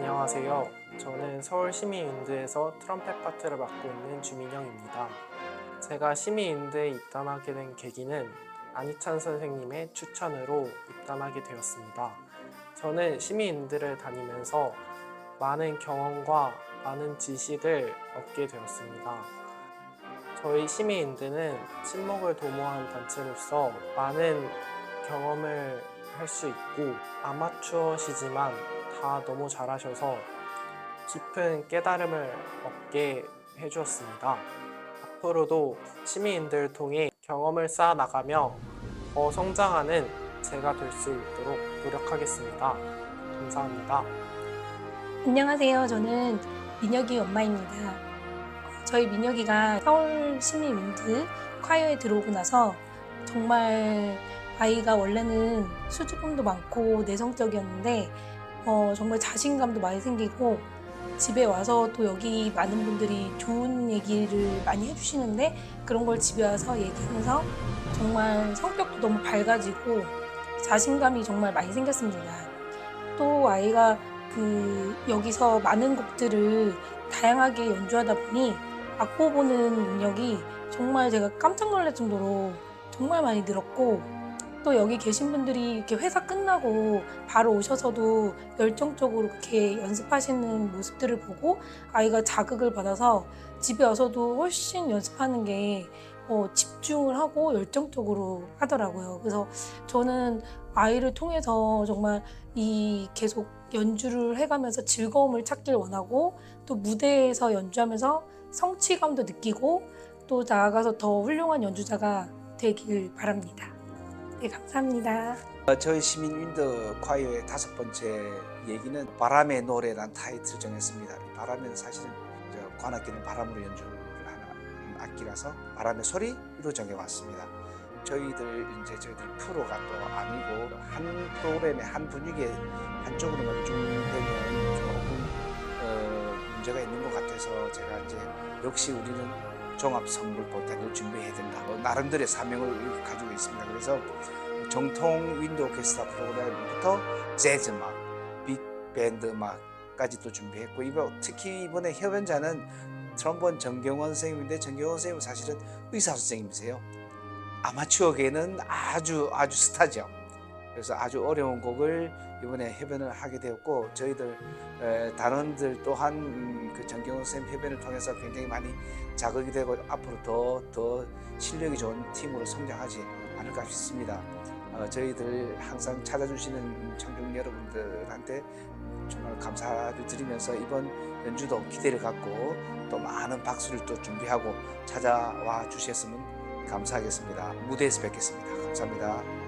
안녕하세요. 저는 서울 시민윈드에서 트럼펫 파트를 맡고 있는 주민영입니다. 제가 시민윈드에 입단하게 된 계기는 안희찬 선생님의 추천으로 입단하게 되었습니다. 저는 시민윈드를 다니면서 많은 경험과 많은 지식을 얻게 되었습니다. 저희 시민인들은 친목을 도모한 단체로서 많은 경험을 할 수 있고 아마추어시지만 다 너무 잘하셔서 깊은 깨달음을 얻게 해주었습니다. 앞으로도 시민인들 통해 경험을 쌓아 나가며 더 성장하는 제가 될 수 있도록 노력하겠습니다. 감사합니다. 안녕하세요. 저는 민혁이 엄마입니다. 저희 민혁이가 서울 시민윈드 콰이어에 들어오고 나서 정말 아이가 원래는 수줍음도 많고 내성적이었는데 어, 정말 자신감도 많이 생기고 집에 와서 또 여기 많은 분들이 좋은 얘기를 많이 해주시는데 그런 걸 집에 와서 얘기하면서 정말 성격도 너무 밝아지고 자신감이 정말 많이 생겼습니다. 또 아이가 그 여기서 많은 곡들을 다양하게 연주하다 보니 악보 보는 능력이 정말 제가 깜짝 놀랄 정도로 정말 많이 늘었고 또 여기 계신 분들이 이렇게 회사 끝나고 바로 오셔서도 열정적으로 그렇게 연습하시는 모습들을 보고 아이가 자극을 받아서 집에 와서도 훨씬 연습하는 게 어, 집중을 하고 열정적으로 하더라고요. 그래서 저는 아이를 통해서 정말 이 계속 연주를 해가면서 즐거움을 찾길 원하고 또 무대에서 연주하면서 성취감도 느끼고 또 나아가서 더 훌륭한 연주자가 되길 바랍니다. 네, 감사합니다. 어, 저희 시민 윈드 콰이어의 다섯 번째 얘기는 바람의 노래란 타이틀을 정했습니다. 이 바람은 사실은 저 관악기는 바람으로 연주를 하는 악기라서 바람의 소리로 정해왔습니다. 저희들 이제 저희들 프로가 또 아니고 한 프로그램의 한 분위기에 한쪽으로만 집중되면 조금 어, 문제가 있는 것 같아서 제가 이제 역시 우리는 종합 선물 보탄을 준비해야 된다. 뭐 나름대로의 사명을 가지고 있습니다. 그래서 정통 윈드 오케스트라 프로그램부터 재즈 음악, 빅밴드 또 준비했고 이거 특히 이번에 협연자는 트럼본 정경원 선생님인데 정경원 선생님은 사실은 의사 선생님이세요. 아마추어계는 아주 아주 스타죠. 그래서 아주 어려운 곡을 이번에 협연을 하게 되었고 저희들 에, 단원들 또한 음, 그 정경원 선생님 협연을 통해서 굉장히 많이 자극이 되고 앞으로 더 더 실력이 좋은 팀으로 성장하지 않을까 싶습니다. 어, 저희들 항상 찾아주시는 청중 여러분들한테 정말 감사를 드리면서 이번 연주도 기대를 갖고 또 많은 박수를 또 준비하고 찾아와 주셨으면 감사하겠습니다. 무대에서 뵙겠습니다. 감사합니다.